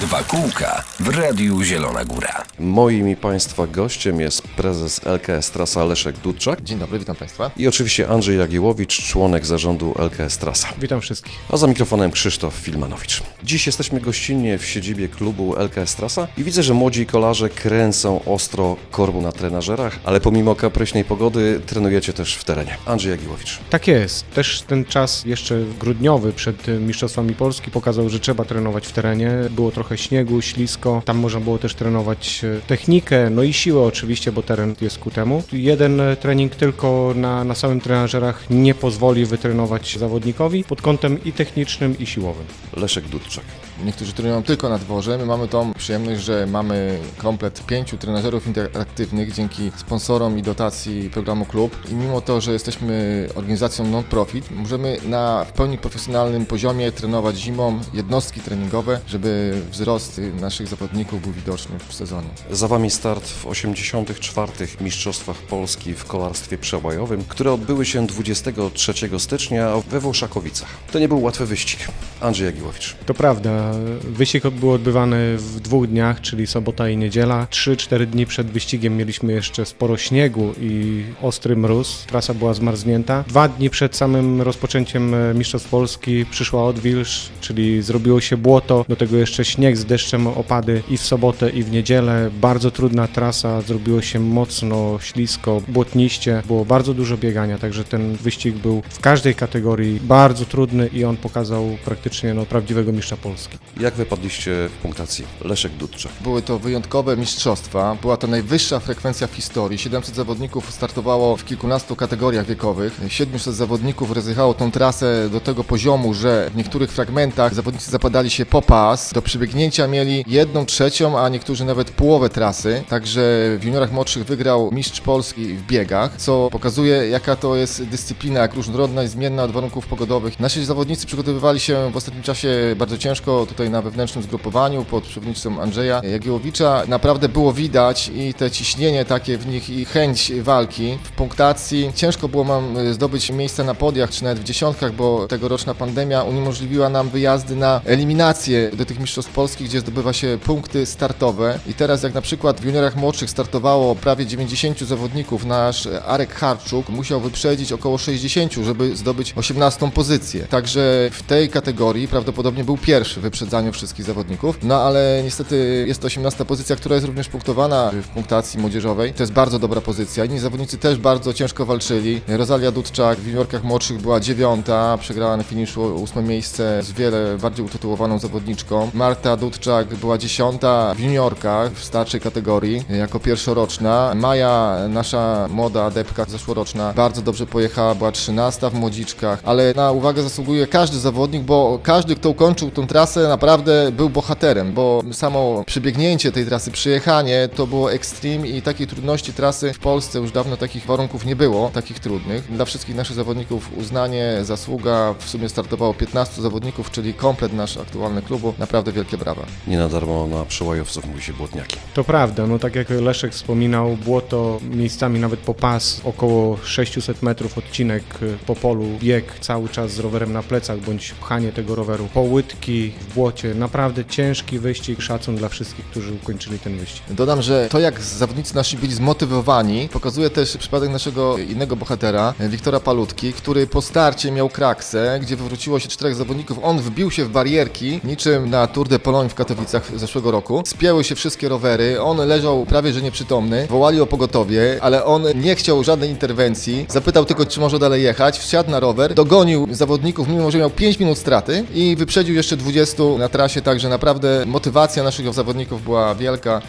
Dwa kółka w Radiu Zielona Góra. Moim i Państwa gościem jest prezes LKS Trasa Leszek Dudczak Dzień dobry, witam Państwa. i oczywiście Andrzej Jagiełowicz, członek zarządu LKS Trasa. Witam wszystkich. A za mikrofonem Krzysztof Filmanowicz. Dziś jesteśmy gościnnie w siedzibie klubu LKS Trasa i widzę, że młodzi kolarze kręcą ostro korbu na trenażerach, ale pomimo kapryśnej pogody trenujecie też w terenie. Andrzej Jagiełowicz. Tak jest. Też ten czas jeszcze grudniowy przed y, Mistrzostwami Polski pokazał, że trzeba trenować w terenie. Było trochę śniegu, ślisko. Tam można było też trenować y, technikę, no i siłę oczywiście, bo teren jest ku temu. Jeden y, trening tylko na, na samym trenażerach nie pozwoli wytrenować zawodnikowi pod kątem i technicznym, i siłowym. Leszek Dudczak. Niektórzy trenują tylko na dworze. My mamy tą przyjemność, że mamy komplet pięciu trenażerów interaktywnych dzięki sponsorom i dotacji programu Klub. I mimo to, że jesteśmy organizacją non-profit, możemy na w pełni profesjonalnym poziomie trenować zimą jednostki treningowe, żeby wzrost naszych zawodników był widoczny w sezonie. Za Wami start w 84. Mistrzostwach Polski w kolarstwie przełajowym, które odbyły się 23 stycznia we Włoszakowicach. To nie był łatwy wyścig. Andrzej Jagiełowicz. To prawda. Wyścig był odbywany w dwóch dniach, czyli sobota i niedziela. 3-4 dni przed wyścigiem mieliśmy jeszcze sporo śniegu i ostry mróz. Trasa była zmarznięta. Dwa dni przed samym rozpoczęciem e, Mistrzostw Polski przyszła odwilż, czyli zrobiło się błoto. Do tego jeszcze śnieg z deszczem, opady i w sobotę i w niedzielę. Bardzo trudna trasa, zrobiło się mocno ślisko, błotniście. Było bardzo dużo biegania, także ten wyścig był w każdej kategorii bardzo trudny i on pokazał praktycznie no, prawdziwego mistrza Polski. Jak wypadliście w punktacji? Leszek Dudczak. Były to wyjątkowe mistrzostwa. Była to najwyższa frekwencja w historii. 700 zawodników startowało w kilkunastu kategoriach wiekowych. 700 zawodników rozjechało tą trasę do tego poziomu, że w niektórych fragmentach zawodnicy zapadali się po pas. Do przebiegnięcia mieli jedną trzecią, a niektórzy nawet połowę trasy. Także w juniorach młodszych wygrał mistrz Polski w biegach, co pokazuje jaka to jest dyscyplina, jak różnorodna i zmienna od warunków pogodowych. Nasi zawodnicy przygotowywali się w ostatnim czasie bardzo ciężko tutaj na wewnętrznym zgrupowaniu pod przewodnictwem Andrzeja Jagiełowicza. Naprawdę było widać i te ciśnienie takie w nich i chęć walki. W punktacji ciężko było nam e, zdobyć miejsce na podiach czy nawet w dziesiątkach, bo tegoroczna pandemia uniemożliwiła nam wyjazdy na eliminację do tych mistrzostw Polski, gdzie zdobywa się punkty startowe. I teraz jak na przykład w juniorach młodszych startowało prawie 90 zawodników, nasz Arek Harczuk musiał wyprzedzić około 60, żeby zdobyć 18 pozycję. Także w tej kategorii prawdopodobnie był pierwszy w wyprzedzaniu wszystkich zawodników. No ale niestety jest to 18 pozycja, która jest również punktowana w punktacji młodzieżowej. To jest bardzo dobra pozycja. Inni zawodnicy też bardzo ciężko walczyli. Rosalia Dudczak w juniorkach młodszych była dziewiąta, przegrała na finiszu ósme miejsce z wiele bardziej utytułowaną zawodniczką. Marta Dudczak była dziesiąta w juniorkach w starszej kategorii jako pierwszoroczna. Maja, nasza młoda adepka zeszłoroczna, bardzo dobrze pojechała, była trzynasta w młodziczkach, ale na uwagę zasługuje każdy zawodnik, bo każdy, kto ukończył tą trasę, naprawdę był bohaterem, bo samo przebiegnięcie tej trasy, przyjechanie, to było extreme i takiej trudności trasy w Polsce już dawno takich warunków nie było, takich trudnych. Dla wszystkich naszych zawodników uznanie, zasługa, w sumie startowało 15 zawodników, czyli komplet nasz aktualny klubu, naprawdę wielkie brawa. Nie na darmo na przełajowców mówi się błotniaki. To prawda, no tak jak Leszek wspominał, błoto miejscami nawet po pas, około 600 metrów odcinek y, po polu, bieg cały czas z rowerem na plecach, bądź pchanie tego roweru po łydki w błocie. Naprawdę ciężki wyścig, szacun dla wszystkich, którzy ukończyli ten wyścig. Dodam, że to jak zawodnicy nasi byli zmotywowani, pokazuje też przypadek naszego innego bohatera, Wiktora Palutki, który po starcie miał kraksę, gdzie wywróciło się czterech zawodników. On wbił się w barierki, niczym na Tour de W Katowicach zeszłego roku. Spięły się wszystkie rowery, on leżał prawie że nieprzytomny, wołali o pogotowie, ale on nie chciał żadnej interwencji, zapytał tylko, czy może dalej jechać, wsiadł na rower, dogonił zawodników, mimo że miał 5 minut straty i wyprzedził jeszcze 20 na trasie, także naprawdę motywacja naszych zawodników była wielka.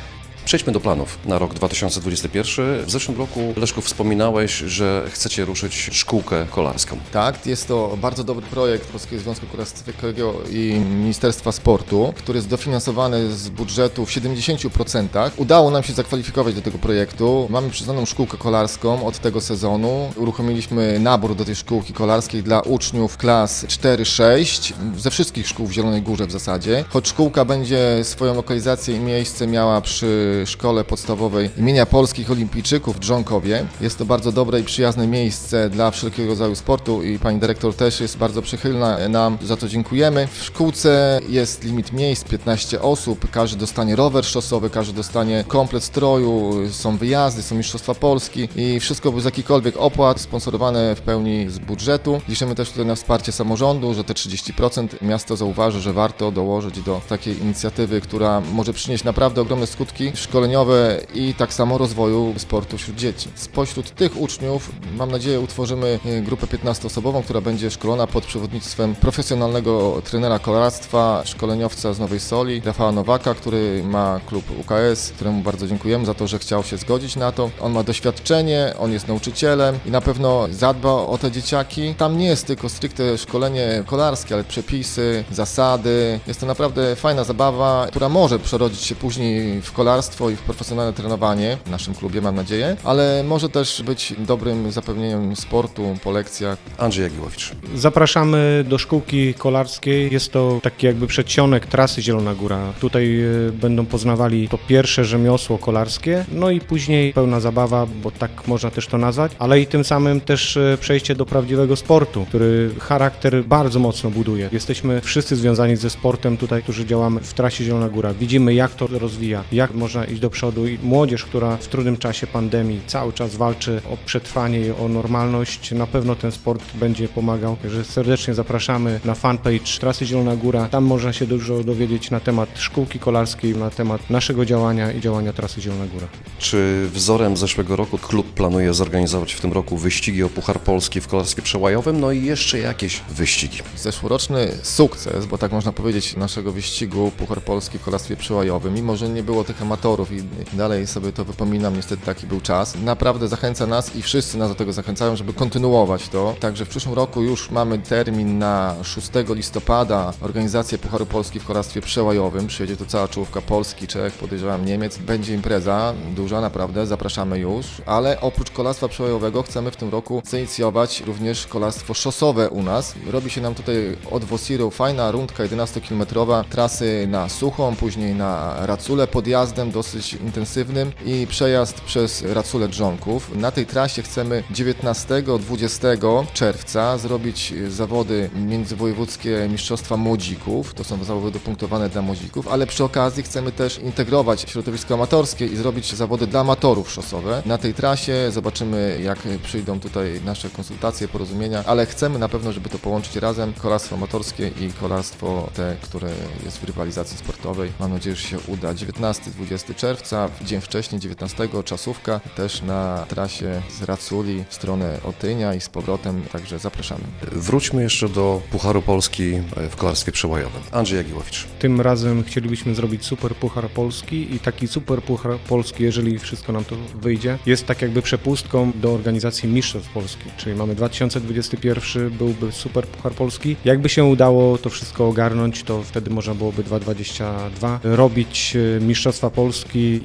Przejdźmy do planów na rok 2021. W zeszłym roku, Leszku, wspominałeś, że chcecie ruszyć szkółkę kolarską. Tak, jest to bardzo dobry projekt Polskiego Związku Kolarstwowego i Ministerstwa Sportu, który jest dofinansowany z budżetu w 70%. Udało nam się zakwalifikować do tego projektu. Mamy przyznaną szkółkę kolarską od tego sezonu. Uruchomiliśmy nabór do tej szkółki kolarskiej dla uczniów klas 4-6 ze wszystkich szkół w Zielonej Górze w zasadzie. Choć szkółka będzie swoją lokalizację i miejsce miała przy szkole podstawowej imienia Polskich Olimpijczyków w Dżonkowie. Jest to bardzo dobre i przyjazne miejsce dla wszelkiego rodzaju sportu i pani dyrektor też jest bardzo przychylna nam, za to dziękujemy. W szkółce jest limit miejsc, 15 osób, każdy dostanie rower szosowy, każdy dostanie komplet stroju, są wyjazdy, są Mistrzostwa Polski i wszystko bez jakichkolwiek opłat, sponsorowane w pełni z budżetu. Liczymy też tutaj na wsparcie samorządu, że te 30% miasto zauważy, że warto dołożyć do takiej inicjatywy, która może przynieść naprawdę ogromne skutki szkoleniowe i tak samo rozwoju sportu wśród dzieci. Spośród tych uczniów, mam nadzieję, utworzymy e, grupę 15-osobową, która będzie szkolona pod przewodnictwem profesjonalnego trenera kolarstwa, szkoleniowca z Nowej Soli, Rafała Nowaka, który ma klub UKS, któremu bardzo dziękujemy za to, że chciał się zgodzić na to. On ma doświadczenie, on jest nauczycielem i na pewno zadba o te dzieciaki. Tam nie jest tylko stricte szkolenie kolarskie, ale przepisy, zasady. Jest to naprawdę fajna zabawa, która może przerodzić się później w kolarstwo i w profesjonalne trenowanie w naszym klubie, mam nadzieję, ale może też być dobrym zapewnieniem sportu po lekcjach. Andrzej Jagiłowicz. Zapraszamy do szkółki kolarskiej. Jest to taki jakby przedsionek trasy Zielona Góra. Tutaj e, będą poznawali to pierwsze rzemiosło kolarskie, no i później pełna zabawa, bo tak można też to nazwać, ale i tym samym też e, przejście do prawdziwego sportu, który charakter bardzo mocno buduje. Jesteśmy wszyscy związani ze sportem tutaj, którzy działamy w trasie Zielona Góra. Widzimy jak to rozwija, jak można iść do przodu i młodzież, która w trudnym czasie pandemii cały czas walczy o przetrwanie i o normalność, na pewno ten sport będzie pomagał. Także serdecznie zapraszamy na fanpage Trasy Zielona Góra. Tam można się dużo dowiedzieć na temat szkółki kolarskiej, na temat naszego działania i działania Trasy Zielona Góra. Czy wzorem zeszłego roku klub planuje zorganizować w tym roku wyścigi o Puchar Polski w kolarstwie przełajowym, no i jeszcze jakieś wyścigi? Zeszłoroczny sukces, bo tak można powiedzieć, naszego wyścigu Puchar Polski w kolarstwie przełajowym, mimo że nie było tych amatorów i dalej sobie to wypominam, niestety taki był czas, naprawdę zachęca nas i wszyscy nas do tego zachęcają, żeby kontynuować to. Także w przyszłym roku już mamy termin na 6 listopada organizację Pucharu Polski w kolarstwie przełajowym. Przyjedzie tu cała czołówka Polski, Czech, podejrzewam Niemiec. Będzie impreza duża, naprawdę, zapraszamy już, ale oprócz kolarstwa przełajowego chcemy w tym roku zainicjować również kolarstwo szosowe u nas. Robi się nam tutaj od Wosiru fajna rundka 11-kilometrowa trasy na Suchą, później na Racule podjazdem dosyć intensywnym i przejazd przez Racule Drzonków. Na tej trasie chcemy 19-20 czerwca zrobić zawody międzywojewódzkie Mistrzostwa Młodzików. To są zawody punktowane dla młodzików, ale przy okazji chcemy też integrować środowisko amatorskie i zrobić zawody dla amatorów szosowe. Na tej trasie zobaczymy, jak przyjdą tutaj nasze konsultacje, porozumienia, ale chcemy na pewno, żeby to połączyć razem, kolarstwo amatorskie i kolarstwo te, które jest w rywalizacji sportowej. Mam nadzieję, że się uda. 19-20 czerwca, dzień wcześniej, 19 czasówka, też na trasie z Raculi w stronę Otynia i z powrotem, także zapraszamy. Wróćmy jeszcze do Pucharu Polski w kolarstwie przełajowym. Andrzej Jagiłowicz. Tym razem chcielibyśmy zrobić Super Puchar Polski i taki Super Puchar Polski, jeżeli wszystko nam to wyjdzie, jest tak jakby przepustką do organizacji Mistrzostw Polski, czyli mamy 2021 byłby Super Puchar Polski. Jakby się udało to wszystko ogarnąć, to wtedy można byłoby 2022 robić e, Mistrzostwa Polski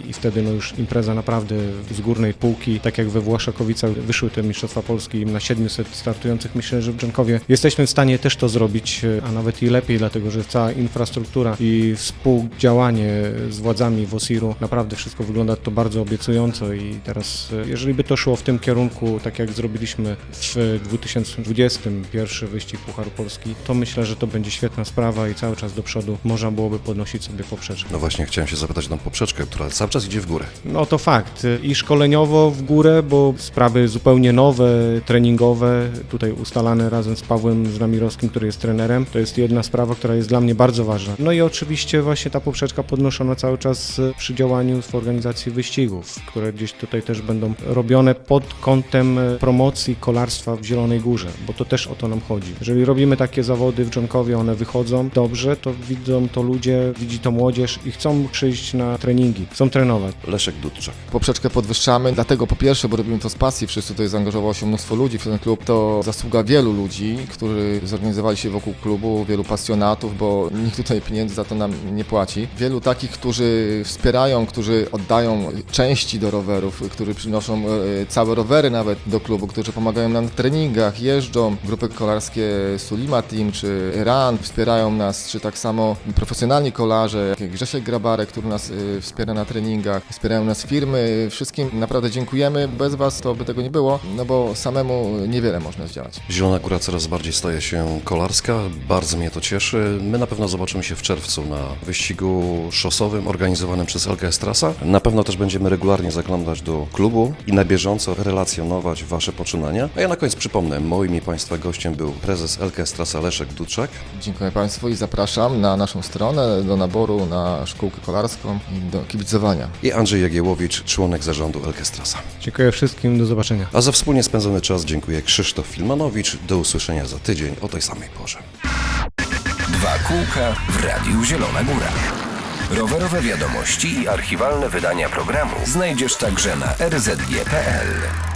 i wtedy no już impreza naprawdę z górnej półki, tak jak we Właszakowicach wyszły te Mistrzostwa Polski na 700 startujących, myślę, że w Dżonkowie jesteśmy w stanie też to zrobić, e, a nawet i lepiej, dlatego że cała infrastruktura i współdziałanie z władzami WOSIR-u naprawdę wszystko wygląda to bardzo obiecująco i teraz, e, jeżeli by to szło w tym kierunku, tak jak zrobiliśmy w 2020 pierwszy wyścig Pucharu Polski, to myślę, że to będzie świetna sprawa i cały czas do przodu można byłoby podnosić sobie poprzeczkę. No właśnie, chciałem się zapytać tą poprzeczkę, która cały czas idzie w górę. No to fakt. I szkoleniowo w górę, bo sprawy zupełnie nowe, treningowe, tutaj ustalane razem z Pawłem Znamirowskim, który jest trenerem, to jest jedna sprawa, która jest dla mnie bardzo ważna. No i oczywiście właśnie ta poprzeczka podnoszona cały czas przy działaniu w organizacji wyścigów, które gdzieś tutaj też będą robione pod kątem promocji kolarstwa w Zielonej Górze, bo to też o to nam chodzi. Jeżeli robimy takie zawody w Dżonkowie, one wychodzą dobrze, to widzą to ludzie, widzi to młodzież i chcą przyjść na treningi, chcą trenować. Leszek Dudczak. Poprzeczkę podwyższamy, dlatego po pierwsze, bo robimy to z pasji, wszyscy tutaj zaangażowało się mnóstwo ludzi w ten klub, to zasługa wielu ludzi, którzy zorganizowali się wokół klubu, wielu pasjonatów, bo nikt tutaj pieniędzy za to nam nie płaci. Wielu takich, którzy wspierają, którzy oddają części do rowerów, którzy przynoszą e, całe rowery nawet do klubu, którzy pomagają nam w treningach, jeżdżą, grupy kolarskie Sulima Team czy Iran wspierają nas, czy tak samo profesjonalni kolarze, jak Grzesiek Grabarek, który nas e, wspiera wspiera na treningach, wspierają nas firmy. Wszystkim naprawdę dziękujemy. Bez Was to by tego nie było, no bo samemu niewiele można zdziałać. Zielona Góra coraz bardziej staje się kolarska, bardzo mnie to cieszy. My na pewno zobaczymy się w czerwcu na wyścigu szosowym organizowanym przez LKS Trasa. Na pewno też będziemy regularnie zaglądać do klubu i na bieżąco relacjonować Wasze poczynania. A ja na koniec przypomnę, moim i Państwa gościem był prezes LKS Trasa Leszek Duczak. Dziękuję Państwu i zapraszam na naszą stronę do naboru na szkółkę kolarską i do kibicowania. i Andrzej Jagiełowicz, członek zarządu LKS Trasa. Dziękuję wszystkim, do zobaczenia. A za wspólnie spędzony czas dziękuję Krzysztof Filmanowicz. Do usłyszenia za tydzień o tej samej porze. Dwa kółka w Radiu Zielona Góra. Rowerowe wiadomości i archiwalne wydania programu znajdziesz także na rzg.pl.